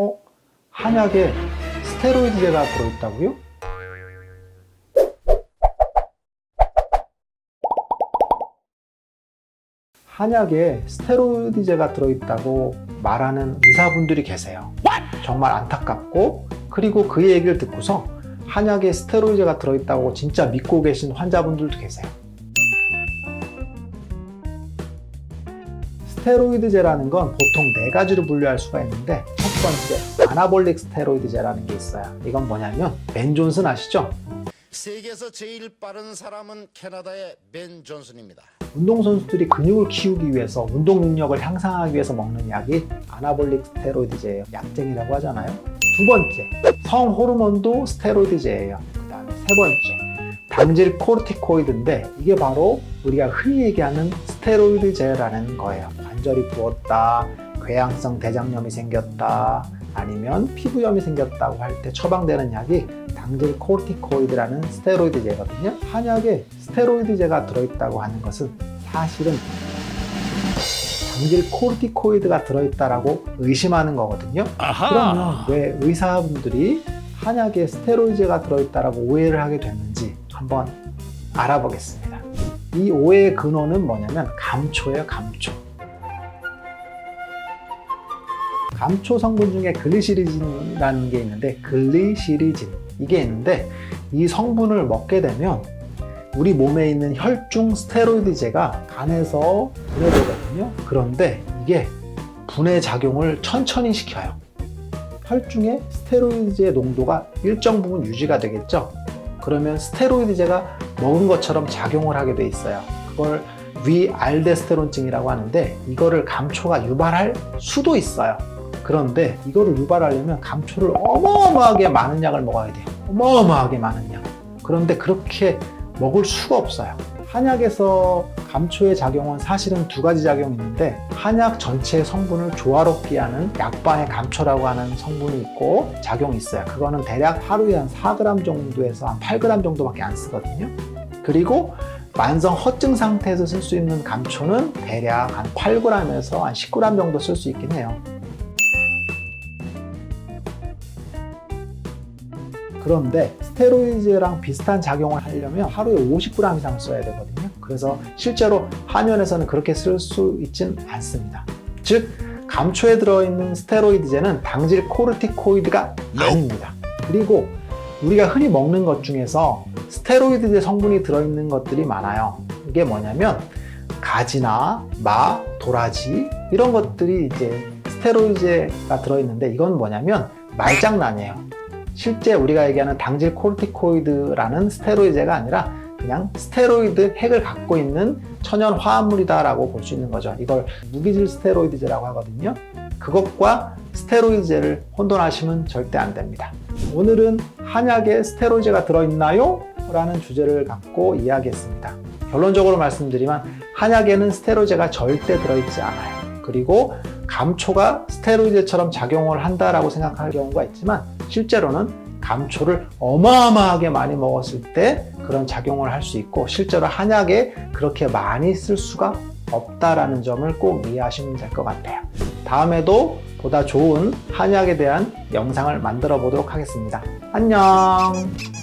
어? 한약에 스테로이드제가 들어있다고요? 한약에 스테로이드제가 들어있다고 말하는 의사분들이 계세요. 정말 안타깝고 그리고 그 얘기를 듣고서 한약에 스테로이드제가 들어있다고 진짜 믿고 계신 환자분들도 계세요. 스테로이드제라는 건 보통 네 가지로 분류할 수가 있는데 첫 번째 아나볼릭 스테로이드제라는 게 있어요. 이건 뭐냐면 벤 존슨 아시죠? 세계에서 제일 빠른 사람은 캐나다의 벤 존슨입니다. 운동선수들이 근육을 키우기 위해서 운동 능력을 향상하기 위해서 먹는 약이 아나볼릭 스테로이드제예요. 약쟁이라고 하잖아요. 두 번째, 성 호르몬도 스테로이드제예요. 그 다음에 세 번째, 당질 코르티코이드인데 이게 바로 우리가 흔히 얘기하는 스테로이드제라는 거예요. 관절이 부었다, 궤양성 대장염이 생겼다, 아니면 피부염이 생겼다고 할 때 처방되는 약이 당질 코르티코이드라는 스테로이드제거든요. 한약에 스테로이드제가 들어있다고 하는 것은 사실은 당질 코르티코이드가 들어있다라고 의심하는 거거든요. 그러면 왜 의사분들이 한약에 스테로이드제가 들어있다라고 오해를 하게 됐는지 한번 알아보겠습니다. 이 오해의 근원은 뭐냐면 감초예요, 감초. 감초 성분 중에 글리시리진이라는 게 있는데 글리시리진 이게 있는데 이 성분을 먹게 되면 우리 몸에 있는 혈중 스테로이드제가 간에서 분해되거든요. 그런데 이게 분해 작용을 천천히 시켜요. 혈중에 스테로이드제 농도가 일정 부분 유지가 되겠죠. 그러면 스테로이드제가 먹은 것처럼 작용을 하게 돼 있어요. 그걸 위알데스테론증이라고 하는데 이거를 감초가 유발할 수도 있어요. 그런데 이거를 유발하려면 감초를 어마어마하게 많은 약을 먹어야 돼요. 어마어마하게 많은 약. 그런데 그렇게 먹을 수가 없어요. 한약에서 감초의 작용은 사실은 두 가지 작용이 있는데 한약 전체의 성분을 조화롭게 하는 약방의 감초라고 하는 성분이 있고 작용이 있어요. 그거는 대략 하루에 한 4g 정도에서 한 8g 정도밖에 안 쓰거든요. 그리고 만성 허증 상태에서 쓸 수 있는 감초는 대략 한 8g에서 한 10g 정도 쓸 수 있긴 해요. 그런데 스테로이드랑 비슷한 작용을 하려면 하루에 50g 이상 써야 되거든요. 그래서 실제로 한의원에서는 그렇게 쓸 수 있진 않습니다. 즉 감초에 들어있는 스테로이드제는 당질 코르티코이드가 아닙니다. 그리고 우리가 흔히 먹는 것 중에서 스테로이드제 성분이 들어있는 것들이 많아요. 이게 뭐냐면 가지나 마, 도라지 이런 것들이 이제 스테로이드제가 들어있는데 이건 뭐냐면 말장난이에요. 실제 우리가 얘기하는 당질 코르티코이드라는 스테로이드제가 아니라 그냥 스테로이드 핵을 갖고 있는 천연 화합물이다라고 볼 수 있는 거죠. 이걸 무기질 스테로이드제라고 하거든요. 그것과 스테로이드제를 혼돈하시면 절대 안 됩니다. 오늘은 한약에 스테로이드제가 들어있나요? 라는 주제를 갖고 이야기했습니다. 결론적으로 말씀드리면 한약에는 스테로이드제가 절대 들어있지 않아요. 그리고 감초가 스테로이드처럼 작용을 한다라고 생각할 경우가 있지만 실제로는 감초를 어마어마하게 많이 먹었을 때 그런 작용을 할 수 있고 실제로 한약에 그렇게 많이 쓸 수가 없다라는 점을 꼭 이해하시면 될 것 같아요. 다음에도 보다 좋은 한약에 대한 영상을 만들어 보도록 하겠습니다. 안녕!